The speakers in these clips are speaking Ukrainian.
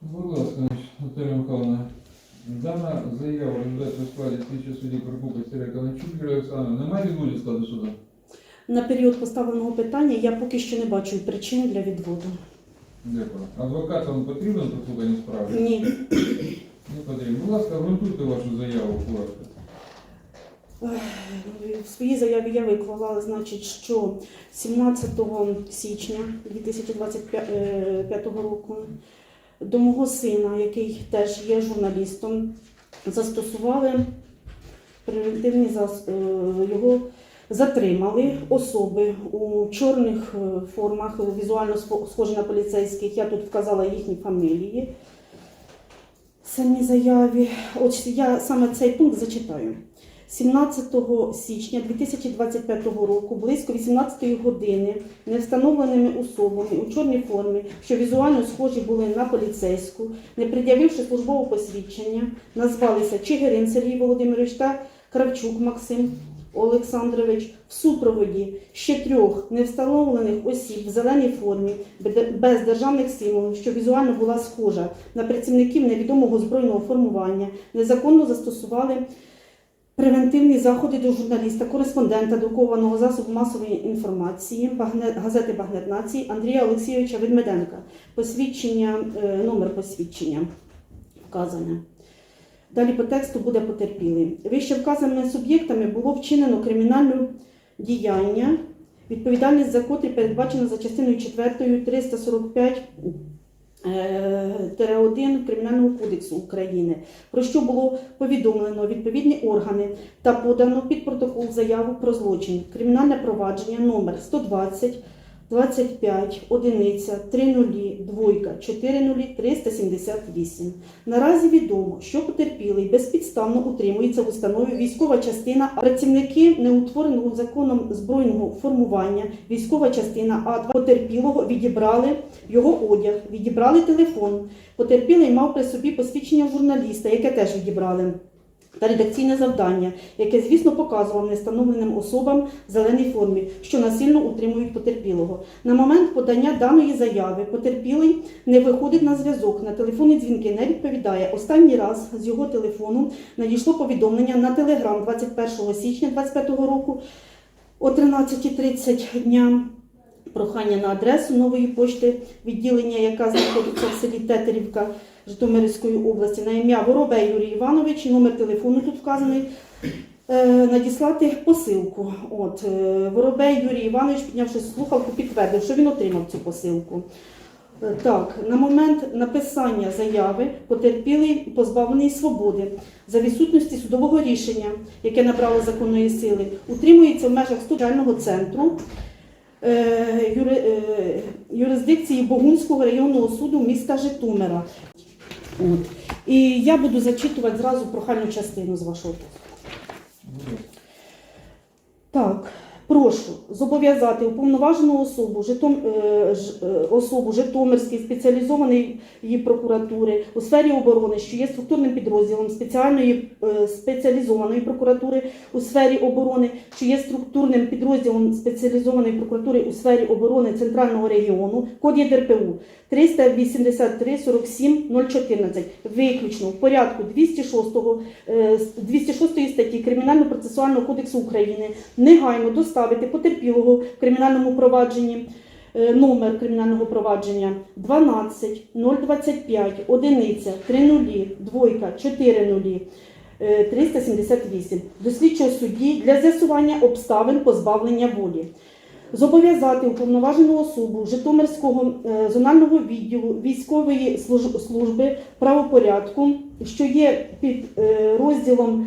Будь ласка, Наталія Михайловна. Дана заява розглядається у складі слідчого судді Прокопа Сергія Каланчук Юрія Олександровна. Немає відводів складу суду? На період поставленого питання я поки що не бачу причин для відводу. Дякую. Адвокат вам потрібен слухання справи? Ні. Не потрібен. Будь ласка, ґрунтуйте вашу заяву коротко. В своїй заяві я виклала, значить, що 17 січня 2025 року до мого сина, який теж є журналістом, застосували превентивні е, його затримали особи у чорних е, формах, візуально схожі на поліцейських. Я тут вказала їхні фамілії. в Самій заяві. От я саме цей пункт зачитаю. 17 січня 2025 року близько 18 години невстановленими особами у чорній формі, що візуально схожі були на поліцейську, не пред'явивши службове посвідчення, назвалися Чигирин Сергій Володимирович та Кравчук Максим Олександрович. В супроводі ще трьох невстановлених осіб в зеленій формі без державних символів, що візуально була схожа на працівників невідомого збройного формування, незаконно застосували Превентивні заходи до журналіста, кореспондента друкованого засобу масової інформації газети Багнет Нації Андрія Олексійовича Ведмеденка. Посвідчення, е, номер посвідчення вказане. Далі по тексту буде потерпілий. Вище вказаними суб'єктами було вчинено кримінальне діяння, відповідальність за котрі передбачена за частиною 4 345 е, 1 Кримінального кодексу України, про що було повідомлено відповідні органи та подано під протокол заяву про злочин. Кримінальне провадження номер 120 25 одиниця 30 двойка 40 378. Наразі відомо, що потерпілий безпідставно утримується в установі військова частина, а працівники неутвореного законом збройного формування військова частина А2 потерпілого відібрали його одяг, відібрали телефон. Потерпілий мав при собі посвідчення журналіста, яке теж відібрали. Та редакційне завдання, яке, звісно, показував нестановленим особам в зеленій формі, що насильно утримують потерпілого. На момент подання даної заяви потерпілий не виходить на зв'язок, на телефонні дзвінки не відповідає. Останній раз з його телефону надійшло повідомлення на телеграм 21 січня 2025 року о 13.30 дня. Прохання на адресу нової пошти відділення, яка знаходиться в селі Тетерівка Житомирської області, на ім'я Воробей Юрій Іванович, номер телефону тут вказаний. е, Надіслати посилку. От е, Воробей Юрій Іванович, піднявши слухавку, підтвердив, що він отримав цю посилку. Е, Так, на момент написання заяви потерпілий позбавлений свободи за відсутності судового рішення, яке набрало законної сили, утримується в межах студального центру юри, юрисдикції Богунського районного суду міста Житомира. От. І я буду зачитувати зразу прохальну частину з вашого ласка. Так, прошу зобов'язати уповноважену особу, Житом, е, е, особу Житомирської спеціалізованої прокуратури у сфері оборони, що є структурним підрозділом спеціальної е, спеціалізованої прокуратури у сфері оборони, що є структурним підрозділом спеціалізованої прокуратури у сфері оборони Центрального регіону, код ДРПУ 383 47 014, виключно. В порядку 206, е, з 206 статті Кримінально-процесуального кодексу України негайно доставити потерпілого в кримінальному провадженні е, номер кримінального провадження 12 025 одиниця 30 двойка 40 е, 378 до слідчого судді для з'ясування обставин позбавлення волі. Зобов'язати уповноважену особу Житомирського е, зонального відділу військової служ- служби правопорядку, що є під е, розділом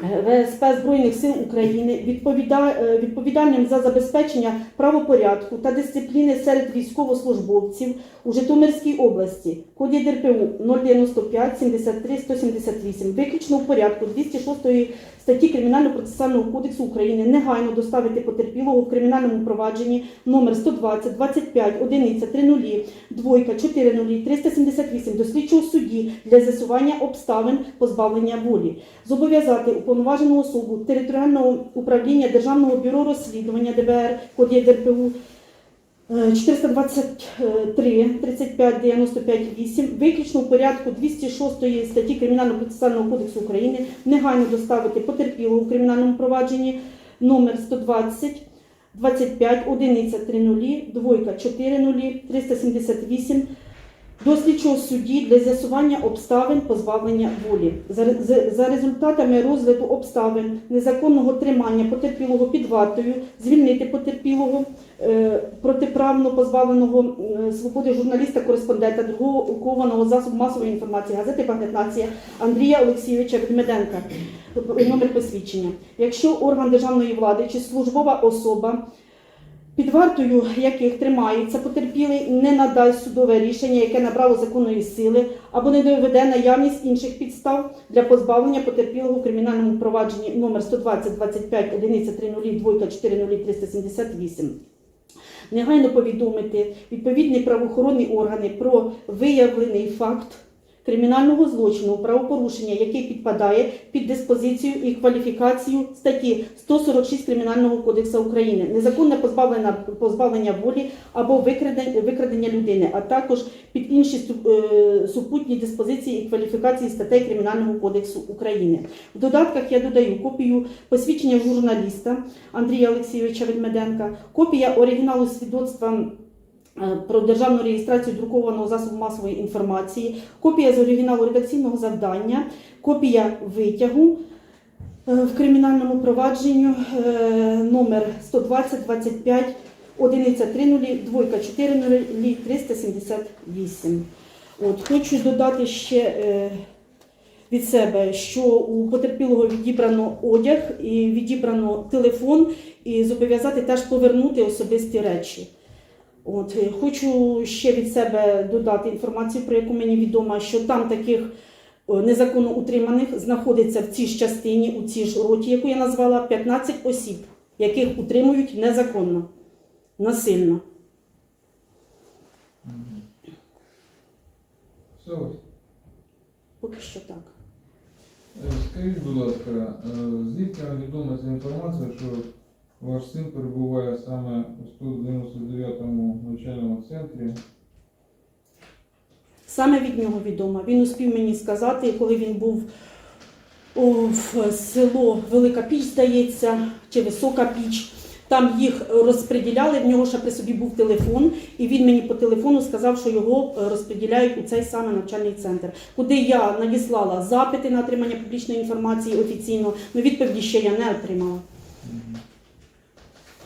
ВСП Збройних сил України, е, відповідальним за забезпечення правопорядку та дисципліни серед військовослужбовців у Житомирській області, коді ДРПУ 095 73 178, виключно в порядку 206 статті Кримінально-процесуального кодексу України негайно доставити потерпілого в кримінальному провадженні номер 120 25 одиниця 30 двойка 40 378 до слідчого судді для з'ясування обставин позбавлення волі. Зобов'язати уповноважену особу територіального управління Державного бюро розслідування ДБР, код ДРПУ Е, 423, 35, 95, 8 виключно в порядку 206 статті Кримінального процесуального кодексу України негайно доставити потерпілого у кримінальному провадженні номер 120 25 одиниця 30 двойка 40 378 до слідчого судді для з'ясування обставин позбавлення волі. За, ре- за результатами розгляду обставин незаконного тримання потерпілого під вартою, звільнити потерпілого е, протиправно позбавленого е, свободи журналіста, кореспондента, другого окованого засобу масової інформації газети «Багнет Нація» Андрія Олексійовича Ведмеденка. Номер посвідчення. Якщо орган державної влади чи службова особа під вартою яких тримається потерпілий, не надасть судове рішення, яке набрало законної сили, або не доведе наявність інших підстав для позбавлення потерпілого у кримінальному провадженні номер 120 25 одиниця 30 двойка 40 378. Негайно повідомити відповідні правоохоронні органи про виявлений факт кримінального злочину, правопорушення, який підпадає під диспозицію і кваліфікацію статті 146 Кримінального кодексу України, незаконне позбавлення, позбавлення волі або викрадення, викрадення людини, а також під інші е, супутні диспозиції і кваліфікації статей Кримінального кодексу України. В додатках я додаю копію посвідчення журналіста Андрія Олексійовича Ведмеденка, копія оригіналу свідоцтва про державну реєстрацію друкованого засобу масової інформації, копія з оригіналу редакційного завдання, копія витягу е, в кримінальному провадженні е, номер 120 25 одиниця 30 двойка 40 378. От, хочу додати ще е, від себе, що у потерпілого відібрано одяг і відібрано телефон, і зобов'язати теж повернути особисті речі. От, е, хочу ще від себе додати інформацію, про яку мені відомо, що там таких е, незаконно утриманих знаходиться в цій ж частині, у цій ж роті, яку я назвала, 15 осіб, яких утримують незаконно, насильно. Все. Поки що так. Е, Скажіть, будь ласка, звідки відома ця інформація, що ваш син перебуває саме у 199-му навчальному центрі? Саме від нього відомо. Він успів мені сказати, коли він був в село Велика Піч, здається, чи Висока Піч. Там їх розподіляли, в нього ще при собі був телефон, і він мені по телефону сказав, що його розподіляють у цей саме навчальний центр, куди я надіслала запити на отримання публічної інформації офіційно, але відповіді ще я не отримала.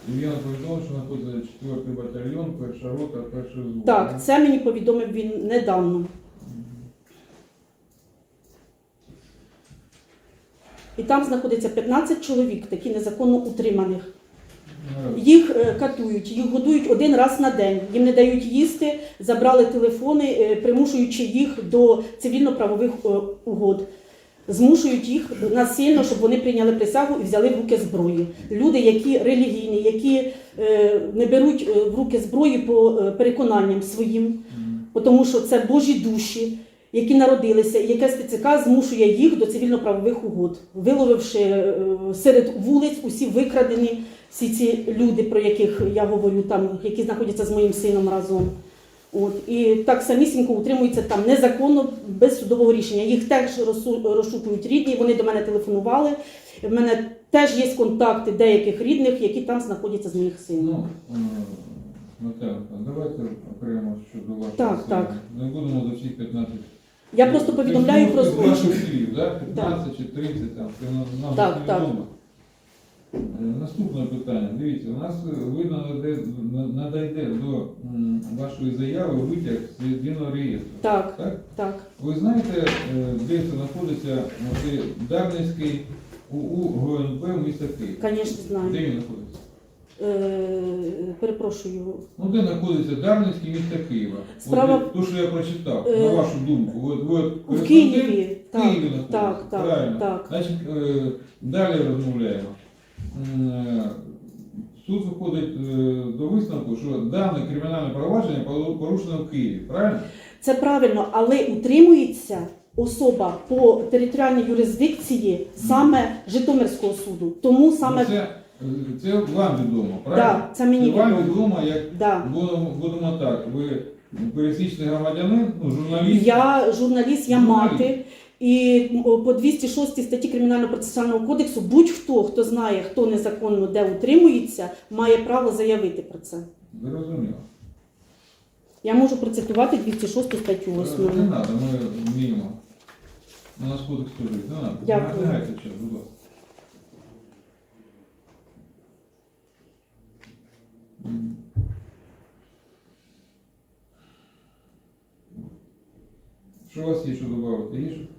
І він повідомив, що знаходиться 4-й батальйон, перша рота, перший взвод. Так, це мені повідомив він недавно. І там знаходиться 15 чоловік, такі незаконно утриманих. Їх е, катують, їх годують один раз на день. Їм не дають їсти, забрали телефони, е, примушуючи їх до цивільно-правових е, угод. Змушують їх насильно, щоб вони прийняли присягу і взяли в руки зброю. Люди, які релігійні, які е, не беруть е, в руки зброї по е, переконанням своїм, тому що це Божі душі, які народилися, і яке ТЦК змушує їх до цивільно-правових угод, виловивши серед вулиць усі викрадені всі ці люди, про яких я говорю, там, які знаходяться з моїм сином разом. От, і так самісінько утримуються там незаконно, без судового рішення. Їх теж розшукують рідні, вони до мене телефонували. В мене теж є контакти деяких рідних, які там знаходяться з моїх синів. Ну, е, давайте окремо щодо вашого Так, сина. так. Не будемо до всіх 15. Я просто повідомляю про Тобто, з ваших злочин. слів, да? 15 чи 30, там, це нам нам Так, не так. відомо. Е, Наступне питання. Дивіться, у нас е, видно надійде до вашої заяви витяг з єдиного реєстру. Так, Так? так. Ви знаєте, е, де це знаходиться Дарницький УУ ГНП міста Київ? Звісно, знаю. Де він знаходиться? Е, перепрошую. Ну, де знаходиться Дарницький місто Києва? Справа- От, то, що я прочитав, Е, на вашу думку. От, ви от В Києві. в Так, Києві так, так, Правильно. так. Значить, е, далі розмовляємо. Е, Суд виходить е, до висновку, що дане кримінальне провадження порушено в Києві. Правильно? Це правильно, але утримується особа по територіальній юрисдикції саме Житомирського суду. Тому саме це, Це вам відомо, правильно? Да, це мені Це вам відомо. відомо, як Да. будемо, будемо так. Ви пересічний громадянин, ну, журналіст. Я журналіст, я Журналіст. мати. І по 206 статті Кримінально-процесуального кодексу будь-хто, хто знає, хто незаконно де утримується, має право заявити про це. Зрозуміло. Я можу процитувати 206 статтю Не треба, ми вміємо. У нас кодекс теж є. Не треба. Дякую. Час, будь ласка. Що у вас є, що додати? Є що?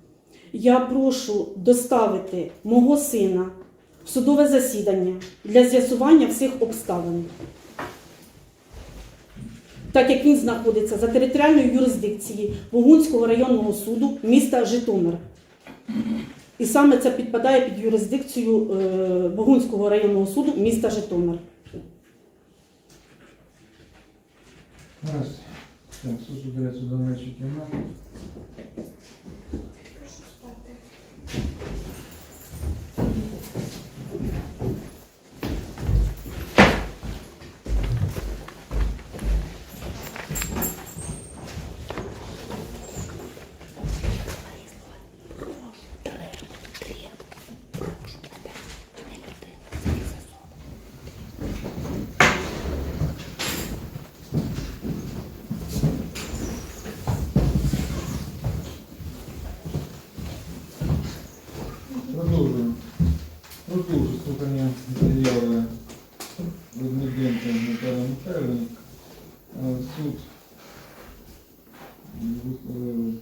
Я прошу доставити мого сина в судове засідання для з'ясування всіх обставин. Так як він знаходиться за територіальною юрисдикцією Богунського районного суду міста Житомир. І саме це підпадає під юрисдикцію е, Богунського районного суду міста Житомир. Раз. Так, суд збирається до. どうも。Продовжуємо слухання заяви Ведмеденка Наталі Михайлівни. Е, Суд е,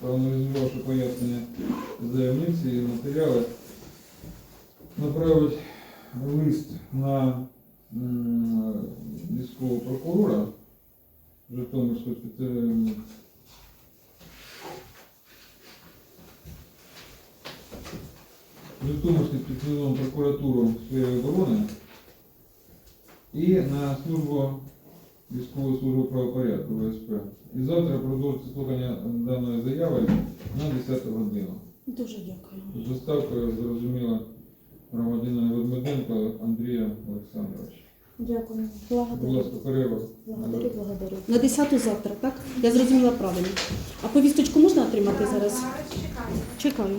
проаналізувавши пояснення заявниці і матеріали, направить лист на м, військового прокурора Житомирського спеціального Житомирську спеціалізовану прокуратуру сфери оборони і на службу військової служби правопорядку ВСП. І завтра продовжиться слухання даної заяви на 10 годину. Дуже дякую. З доставкою зрозуміла громадянина Ведмеденка Андрія Олександровича. Дякую. Будь Благодарю. ласка, перерва. Благодарю, благодарю. На 10 завтра, так? Я зрозуміла правильно. А повісточку можна отримати зараз? Чекаю. Чекаю.